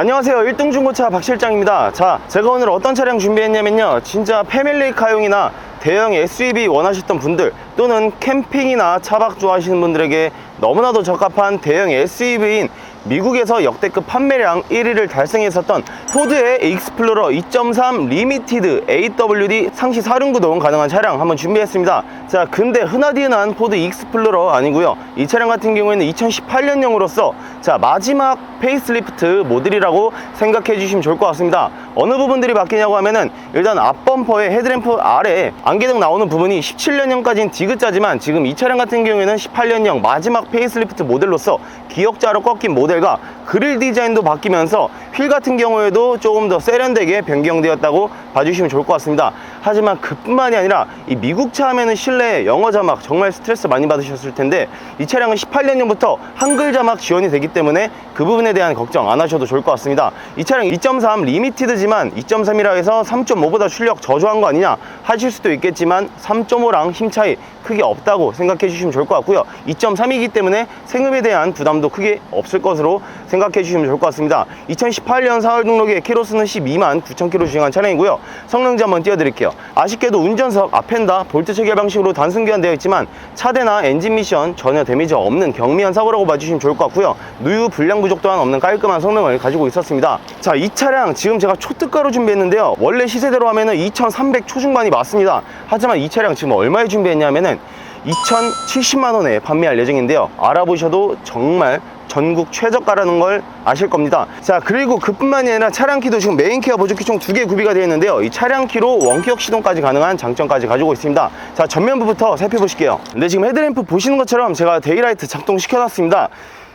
안녕하세요. 1등 중고차 박 실장입니다. 자 제가 오늘 어떤 차량 준비했냐면요. 진짜 패밀리카용이나 대형 SUV 원하셨던 분들 또는 캠핑이나 차박 좋아하시는 분들에게 너무나도 적합한 대형 SUV인 미국에서 역대급 판매량 1위를 달성했었던 포드의 익스플로러 2.3 리미티드 AWD 상시 사륜구동 가능한 차량 한번 준비했습니다. 자 근데 흔하디 흔한 포드 익스플로러 아니고요. 이 차량 같은 경우에는 2018년형으로서 자 마지막 페이스리프트 모델이라고 생각해 주시면 좋을 것 같습니다. 어느 부분들이 바뀌냐고 하면은 일단 앞범퍼의 헤드램프 아래 안개등 나오는 부분이 17년형까지는 디귿자지만 지금 이 차량 같은 경우에는 18년형 마지막 페이스리프트 모델로서 기역자로 꺾인 모델 과 그릴 디자인도 바뀌면서 휠 같은 경우에도 조금 더 세련되게 변경되었다고 봐주시면 좋을 것 같습니다. 하지만 그뿐만이 아니라 이 미국 차 하면은 실내 영어 자막 정말 스트레스 많이 받으셨을 텐데 이 차량은 18년형부터 한글 자막 지원이 되기 때문에 그 부분에 대한 걱정 안 하셔도 좋을 것 같습니다. 이 차량 2.3 리미티드지만 2.3이라 해서 3.5보다 출력 저조한 거 아니냐 하실 수도 있겠지만 3.5랑 힘 차이 크게 없다고 생각해 주시면 좋을 것 같고요. 2.3이기 때문에 생음에 대한 부담도 크게 없을 것으로 생각해 주시면 좋을 것 같습니다. 2018년 4월 등록에 키로수는 12만 9천 킬로 주행한 차량이고요. 성능지 한번 띄워드릴게요. 아쉽게도 운전석 앞엔다 볼트 체결 방식으로 단순 교환되어 있지만 차대나 엔진 미션 전혀 데미지 없는 경미한 사고라고 봐주시면 좋을 것 같고요. 누유 불량 부족 또한 없는 깔끔한 성능을 가지고 있었습니다. 자 이 차량 지금 제가 초특가로 준비했는데요. 원래 시세대로 하면은 2300 초중반이 맞습니다. 하지만 이 차량 지금 얼마에 준비했냐면은 2,070만 원에 판매할 예정인데요. 알아보셔도 정말 전국 최저가라는 걸 아실 겁니다. 자 그리고 그뿐만이 아니라 차량 키도 지금 메인 키와 보조키 총 두 개 구비가 되어 있는데요. 이 차량 키로 원키역 시동까지 가능한 장점까지 가지고 있습니다. 자 전면부부터 살펴보실게요. 근데 지금 헤드램프 보시는 것처럼 제가 데이라이트 작동시켜 놨습니다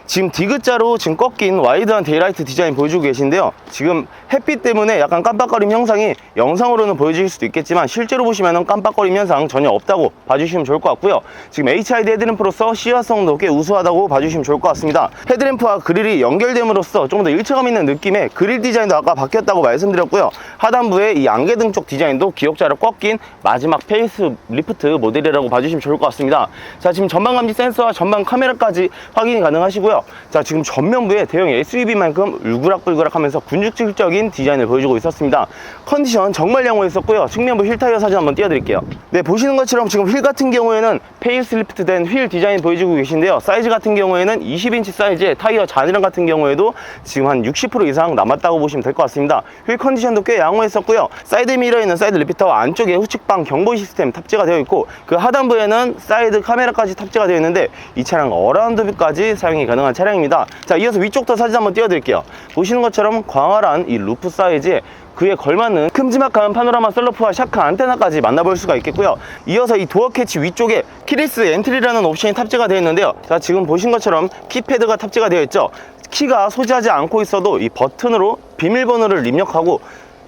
지금 디귿자로 지금 꺾인 와이드한 데이라이트 디자인 보여주고 계신데요. 지금 햇빛 때문에 약간 깜빡거림 현상이 영상으로는 보여질 수도 있겠지만 실제로 보시면 깜빡거림 현상 전혀 없다고 봐주시면 좋을 것 같고요. 지금 HID 헤드램프로서 시야성도 꽤 우수하다고 봐주시면 좋을 것 같습니다. 헤드램프와 그릴이 연결됨으로써 좀 더 일체감 있는 느낌의 그릴 디자인도 아까 바뀌었다고 말씀드렸고요. 하단부에 이 안개등 쪽 디자인도 기역자로 꺾인 마지막 페이스 리프트 모델이라고 봐주시면 좋을 것 같습니다. 자 지금 전방 감지 센서와 전방 카메라까지 확인이 가능하시고요 자 지금 전면부에 대형 SUV만큼 울그락불그락 하면서 군축질적인 디자인을 보여주고 있었습니다. 컨디션 정말 양호했었고요. 측면부 휠 타이어 사진 한번 띄워드릴게요. 네 보시는 것처럼 지금 휠 같은 경우에는 페이스리프트 된 휠 디자인 보여주고 계신데요. 사이즈 같은 경우에는 20인치 사이즈의 타이어 잔이랑 같은 경우에도 지금 한 60% 이상 남았다고 보시면 될 것 같습니다. 휠 컨디션도 꽤 양호했었고요. 사이드 미러에는 사이드 리피터와 안쪽에 후측방 경보 시스템 탑재가 되어 있고 그 하단부에는 사이드 카메라까지 탑재가 되어 있는데 이 차량 어라운드 뷰까지 사용이 가능 한 차량입니다. 자 이어서 위쪽도 사진 한번 띄워드릴게요. 보시는 것처럼 광활한 이 루프 사이즈에 그에 걸맞는 큼지막한 파노라마 셀러프와 샤크 안테나까지 만나볼 수가 있겠고요. 이어서 이 도어 캐치 위쪽에 키리스 엔트리라는 옵션이 탑재가 되어 있는데요. 자 지금 보신 것처럼 키패드가 탑재가 되어 있죠. 키가 소지하지 않고 있어도 이 버튼으로 비밀번호를 입력하고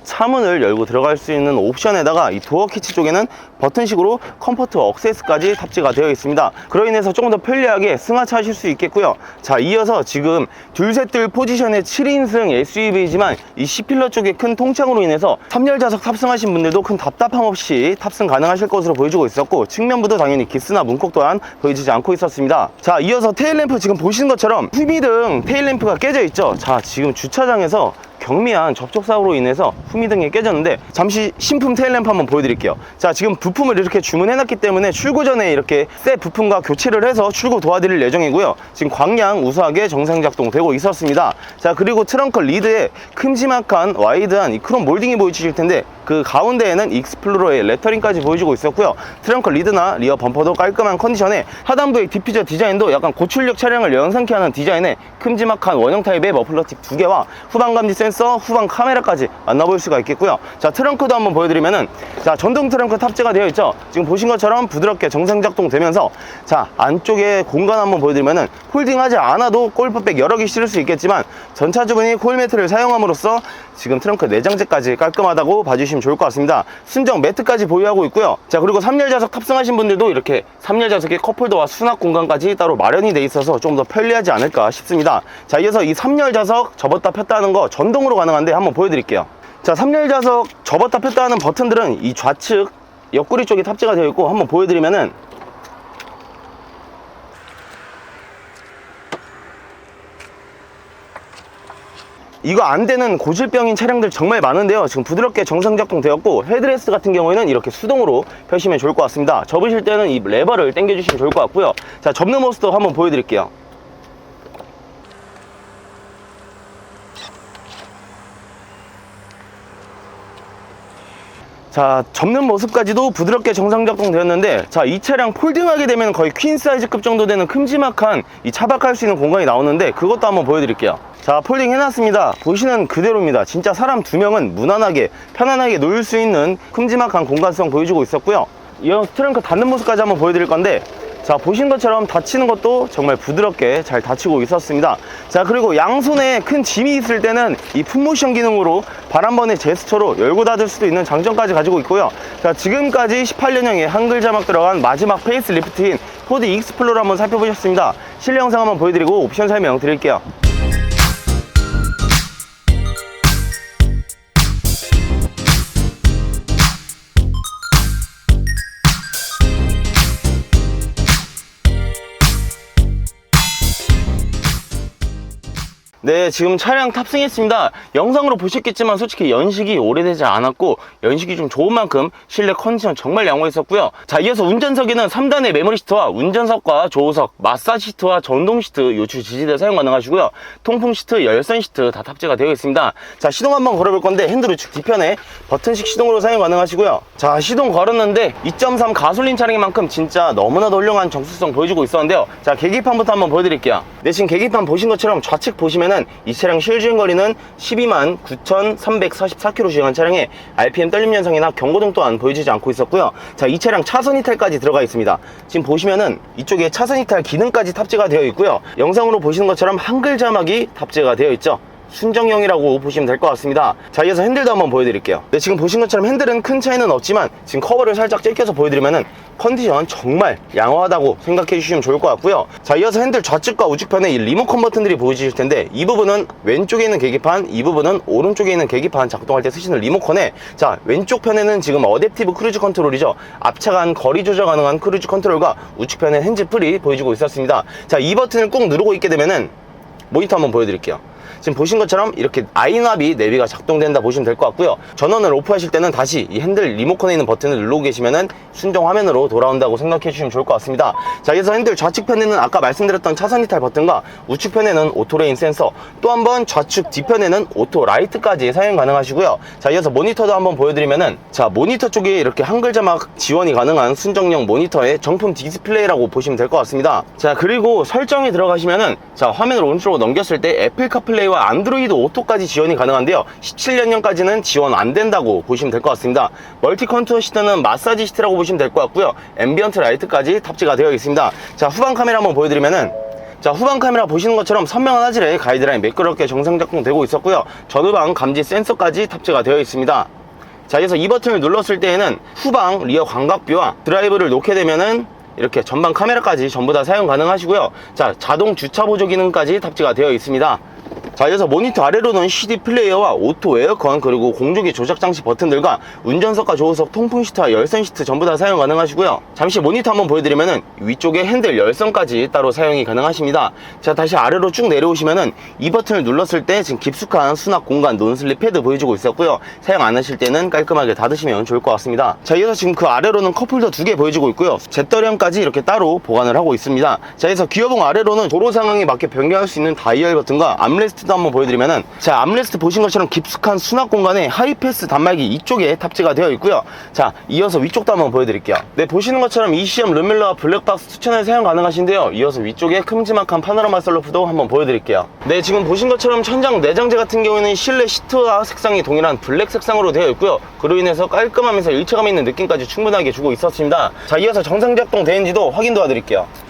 차문을 열고 들어갈 수 있는 옵션에다가 이 도어 키치 쪽에는 버튼식으로 컴포트 억세스까지 탑재가 되어 있습니다. 그로 인해서 조금 더 편리하게 승하차하실 수 있겠고요. 자 이어서 지금 둘셋들 포지션의 7인승 SUV이지만 이 C필러 쪽에 큰 통창으로 인해서 3열 좌석 탑승하신 분들도 큰 답답함 없이 탑승 가능하실 것으로 보여주고 있었고 측면부도 당연히 기스나 문콕 또한 보여지지 않고 있었습니다. 자 이어서 테일램프 지금 보시는 것처럼 후미등 테일램프가 깨져 있죠. 자 지금 주차장에서 경미한 접촉사고로 인해서 후미등이 깨졌는데 잠시 신품 테일램프 한번 보여드릴게요. 자 지금 부품을 이렇게 주문해놨기 때문에 출고 전에 이렇게 새 부품과 교체를 해서 출고 도와드릴 예정이고요. 지금 광량 우수하게 정상 작동 되고 있었습니다. 자 그리고 트렁크 리드에 큼지막한 와이드한 이 크롬 몰딩이 보이실 텐데 그 가운데에는 익스플로러의 레터링까지 보여주고 있었고요. 트렁크 리드나 리어 범퍼도 깔끔한 컨디션에 하단부의 디퓨저 디자인도 약간 고출력 차량을 연상케 하는 디자인에 큼지막한 원형 타입의 머플러 팁 두 개와 후방 감지 센서, 후방 카메라까지 만나볼 수가 있겠고요. 자 트렁크도 한번 보여드리면은 자 전동 트렁크 탑재가 되어 있죠? 지금 보신 것처럼 부드럽게 정상 작동되면서 자 안쪽에 공간 한번 보여드리면은 홀딩하지 않아도 골프백 여러 개 실을 수 있겠지만 전차주분이 콜 매트를 사용함으로써 지금 트렁크 내장재까지 깔끔하다고 봐주시면 좋을 것 같습니다. 순정 매트까지 보유하고 있고요. 자 그리고 3열 좌석 탑승하신 분들도 이렇게 3열 좌석에 컵홀더와 수납 공간까지 따로 마련이 돼 있어서 좀 더 편리하지 않을까 싶습니다. 자 이어서 이 3열 좌석 접었다 폈다 하는 거 전동으로 가능한데 한번 보여드릴게요. 자 3열 좌석 접었다 폈다 하는 버튼들은 이 좌측 옆구리 쪽에 탑재가 되어 있고 한번 보여드리면은 이거 안 되는 고질병인 차량들 정말 많은데요. 지금 부드럽게 정상 작동되었고 헤드레스 같은 경우에는 이렇게 수동으로 펴시면 좋을 것 같습니다. 접으실 때는 이 레버를 당겨주시면 좋을 것 같고요. 자, 접는 모습도 한번 보여드릴게요. 자 접는 모습까지도 부드럽게 정상 작동되었는데 자 이 차량 폴딩하게 되면 거의 퀸 사이즈급 정도 되는 큼지막한 이 차박할 수 있는 공간이 나오는데 그것도 한번 보여드릴게요. 자 폴딩 해놨습니다. 보시는 그대로입니다. 진짜 사람 두 명은 무난하게 편안하게 놓을 수 있는 큼지막한 공간성 보여주고 있었고요. 이어 트렁크 닫는 모습까지 한번 보여드릴 건데 자 보신 것처럼 닫히는 것도 정말 부드럽게 잘 닫히고 있었습니다. 자 그리고 양손에 큰 짐이 있을 때는 이 풋모션 기능으로 발 한 번의 제스처로 열고 닫을 수도 있는 장점까지 가지고 있고요. 자 지금까지 18년형의 한글 자막 들어간 마지막 페이스 리프트인 포드 익스플로러 한번 살펴보셨습니다. 실내 영상 한번 보여드리고 옵션 설명 드릴게요 네, 지금 차량 탑승했습니다. 영상으로 보셨겠지만 솔직히 연식이 오래되지 않았고 연식이 좀 좋은 만큼 실내 컨디션 정말 양호했었고요. 자, 이어서 운전석에는 3단의 메모리 시트와 운전석과 조우석, 마사지 시트와 전동 시트, 요추 지지대 사용 가능하시고요. 통풍 시트, 열선 시트 다 탑재가 되어 있습니다. 자, 시동 한번 걸어볼 건데 핸들 우측 뒤편에 버튼식 시동으로 사용 가능하시고요. 자, 시동 걸었는데 2.3 가솔린 차량인 만큼 진짜 너무나도 훌륭한 정수성 보여주고 있었는데요. 자, 계기판부터 한번 보여드릴게요. 네, 지금 계기판 보신 것처럼 좌측 보시면은 이 차량 실주행 거리는 12만 9,344km 주행한 차량에 RPM 떨림 현상이나 경고등 또한 보여지지 않고 있었고요. 자, 이 차량 차선 이탈까지 들어가 있습니다. 지금 보시면은 이쪽에 차선 이탈 기능까지 탑재가 되어 있고요. 영상으로 보시는 것처럼 한글 자막이 탑재가 되어 있죠. 순정형이라고 보시면 될 것 같습니다 자 이어서 핸들도 한번 보여드릴게요 네, 지금 보신 것처럼 핸들은 큰 차이는 없지만 지금 커버를 살짝 째껴서 보여드리면은 컨디션 정말 양호하다고 생각해 주시면 좋을 것 같고요. 자 이어서 핸들 좌측과 우측편에 이 리모컨 버튼들이 보이실 텐데 이 부분은 왼쪽에 있는 계기판 이 부분은 오른쪽에 있는 계기판 작동할 때 쓰시는 리모컨에 자 왼쪽 편에는 지금 어댑티브 크루즈 컨트롤이죠. 앞차간 거리 조절 가능한 크루즈 컨트롤과 우측편에 핸즈풀이 보여주고 있었습니다. 자 이 버튼을 꾹 누르고 있게 되면은 모니터 한번 보여드릴게요 지금 보신 것처럼 이렇게 아이나비 내비가 작동된다 보시면 될 것 같고요. 전원을 오프하실 때는 다시 이 핸들 리모컨에 있는 버튼을 누르고 계시면은 순정 화면으로 돌아온다고 생각해 주시면 좋을 것 같습니다. 자 그래서 핸들 좌측편에는 아까 말씀드렸던 차선 이탈 버튼과 우측편에는 오토레인 센서 또 한 번 좌측 뒤편에는 오토 라이트까지 사용 가능하시고요. 자 이어서 모니터도 한번 보여드리면은 자 모니터 쪽에 이렇게 한글 자막 지원이 가능한 순정형 모니터의 정품 디스플레이라고 보시면 될 것 같습니다. 자 그리고 설정에 들어가시면은 자 화면을 오른쪽으로 넘겼을 때 애플 카플레이 와 안드로이드 오토까지 지원이 가능한데요. 17년형까지는 지원 안 된다고 보시면 될 것 같습니다. 멀티 컨투어 시트는 마사지 시트라고 보시면 될 것 같고요. 앰비언트 라이트까지 탑재가 되어 있습니다. 자 후방 카메라 한번 보여드리면은 자 후방 카메라 보시는 것처럼 선명한 화질의 가이드라인 매끄럽게 정상 작동되고 있었고요. 전후방 감지 센서까지 탑재가 되어 있습니다. 자 그래서 이 버튼을 눌렀을 때에는 후방 리어 광각뷰와 드라이브를 놓게 되면은 이렇게 전방 카메라까지 전부 다 사용 가능하시고요. 자 자동 주차 보조 기능까지 탑재가 되어 있습니다 자 이어서 모니터 아래로는 CD 플레이어와 오토 에어컨 그리고 공조기 조작 장치 버튼들과 운전석과 조수석 통풍 시트와 열선 시트 전부 다 사용 가능하시고요. 잠시 모니터 한번 보여드리면은 위쪽에 핸들 열선까지 따로 사용이 가능하십니다. 자 다시 아래로 쭉 내려오시면은 이 버튼을 눌렀을 때 지금 깊숙한 수납 공간 논슬립 패드 보여주고 있었고요. 사용 안 하실 때는 깔끔하게 닫으시면 좋을 것 같습니다. 자 이어서 지금 그 아래로는 컵홀더 두 개 보여주고 있고요. 잿더리함까지 이렇게 따로 보관을 하고 있습니다. 자 그래서 기어봉 아래로는 도로 상황에 맞게 변경할 수 있는 다이얼 버튼과 암레스트 도 한번 보여드리면은 자 암레스트 보신 것처럼 깊숙한 수납 공간에 하이패스 단말기 이쪽에 탑재가 되어 있고요. 자 이어서 위쪽도 한번 보여드릴게요. 네 보시는 것처럼 ECM 르밀러와 블랙박스 투 채널 사용 가능하신데요. 이어서 위쪽에 큼지막한 파노라마 썰루프도 한번 보여드릴게요. 네 지금 보신 것처럼 천장 내장재 같은 경우에는 실내 시트와 색상이 동일한 블랙 색상으로 되어 있고요. 그로 인해서 깔끔하면서 일체감 있는 느낌까지 충분하게 주고 있었습니다. 자 이어서 정상 작동 되는지도 확인 도와드릴게요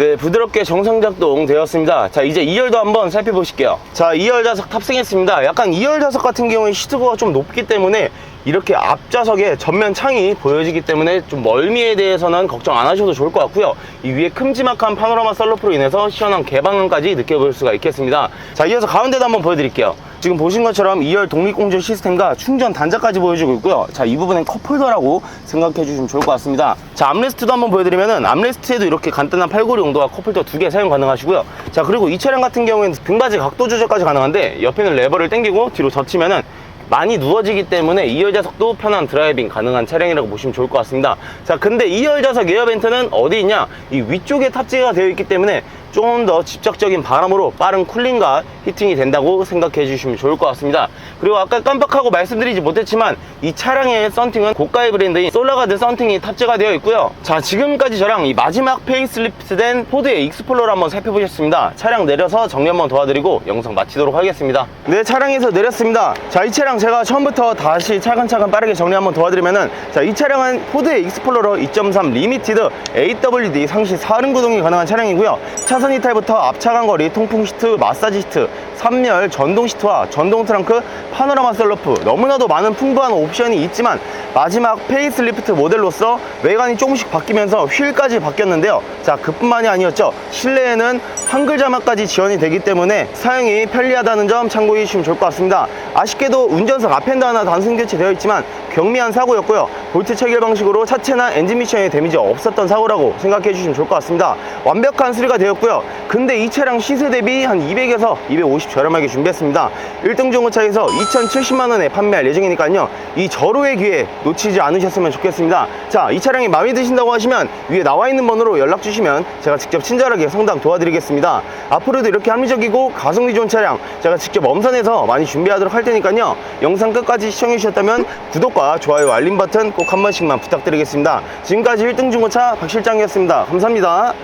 네, 부드럽게 정상 작동 되었습니다. 자, 이제 2열도 한번 살펴보실게요. 자, 2열 좌석 탑승했습니다. 약간 2열 좌석 같은 경우에 시트고가 좀 높기 때문에 이렇게 앞좌석에 전면 창이 보여지기 때문에 좀 멀미에 대해서는 걱정 안 하셔도 좋을 것 같고요. 이 위에 큼지막한 파노라마 썰루프로 인해서 시원한 개방감까지 느껴볼 수가 있겠습니다. 자, 이어서 가운데도 한번 보여드릴게요. 지금 보신 것처럼 2열 독립공조 시스템과 충전 단자까지 보여주고 있고요. 자, 이 부분은 컵홀더라고 생각해 주시면 좋을 것 같습니다. 자, 암레스트도 한번 보여드리면은 암레스트에도 이렇게 간단한 팔고리 용도와 컵홀더 두 개 사용 가능하시고요. 자, 그리고 이 차량 같은 경우에는 등받이 각도 조절까지 가능한데 옆에 있는 레버를 당기고 뒤로 젖히면은 많이 누워지기 때문에 2열 좌석도 편한 드라이빙 가능한 차량이라고 보시면 좋을 것 같습니다. 자, 근데 2열 좌석 에어벤트는 어디 있냐? 이 위쪽에 탑재가 되어 있기 때문에 좀더 직접적인 바람으로 빠른 쿨링과 히팅이 된다고 생각해 주시면 좋을 것 같습니다. 그리고 아까 깜빡하고 말씀드리지 못했지만 이 차량의 썬팅은 고가의 브랜드인 솔라가드 썬팅이 탑재가 되어 있고요. 자, 지금까지 저랑 이 마지막 페이스리프트 된 포드의 익스플로러 한번 살펴보셨습니다. 차량 내려서 정리 한번 도와드리고 영상 마치도록 하겠습니다. 네, 차량에서 내렸습니다. 자, 이 차량 제가 처음부터 다시 차근차근 빠르게 정리 한번 도와드리면은 자, 이 차량은 포드의 익스플로러 2.3 리미티드 AWD 상시 4륜 구동이 가능한 차량이고요. 차선 이탈부터 앞차간 거리, 통풍 시트, 마사지 시트, 3열 전동 시트와 전동 트렁크, 파노라마 셀러프 너무나도 많은 풍부한 옵션이 있지만 마지막 페이스리프트 모델로서 외관이 조금씩 바뀌면서 휠까지 바뀌었는데요. 자, 그뿐만이 아니었죠. 실내에는 한글 자막까지 지원이 되기 때문에 사용이 편리하다는 점 참고해 주시면 좋을 것 같습니다. 아쉽게도 운전석 앞핸드 하나 단순 교체되어 있지만 경미한 사고였고요. 볼트 체결 방식으로 차체나 엔진 미션에 데미지 없었던 사고라고 생각해 주시면 좋을 것 같습니다. 완벽한 수리가 되었고요. 근데 이 차량 시세 대비 한 200에서 250 저렴하게 준비했습니다. 1등 중고차에서 2,070만 원에 판매할 예정이니까요. 이 절호의 기회 놓치지 않으셨으면 좋겠습니다. 자, 이 차량이 마음에 드신다고 하시면 위에 나와 있는 번호로 연락 주시면 제가 직접 친절하게 상담 도와드리겠습니다. 앞으로도 이렇게 합리적이고 가성비 좋은 차량 제가 직접 엄선해서 많이 준비하도록 할 테니까요. 영상 끝까지 시청해 주셨다면 구독과 좋아요, 알림 버튼 꼭 한 번씩만 부탁드리겠습니다. 지금까지 1등 중고차 박 실장이었습니다. 감사합니다.